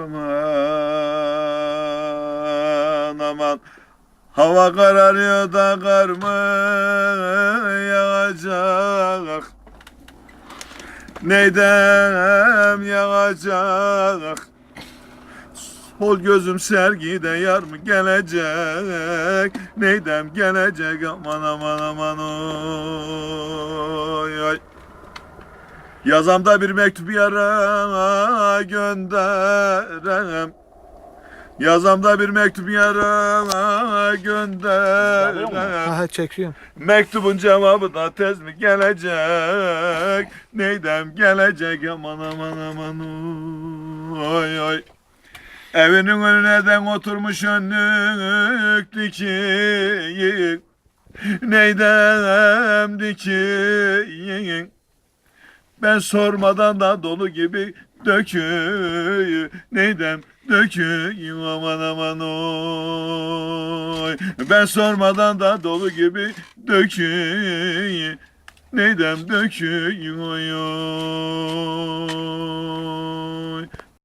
aman aman. Hava kararıyor da kar mı yağacak. Neydem yağacak? Sol gözüm sergide yar mı gelecek? Neydem gelecek? Aman aman aman oy oy Yazamda bir mektup yara gönderem. Yazamda bir mektup yara gönderem. Aha çekiyorum. Mektubun cevabı da tez mi gelecek? Neydem gelecek? Aman aman aman oy oy. Evinin önüne den oturmuş önlük dikin Neydem dikin Ben sormadan da dolu gibi döküyü Neydem döküyü aman aman oy. Ben sormadan da dolu gibi döküyü Neydem döküyü oy oy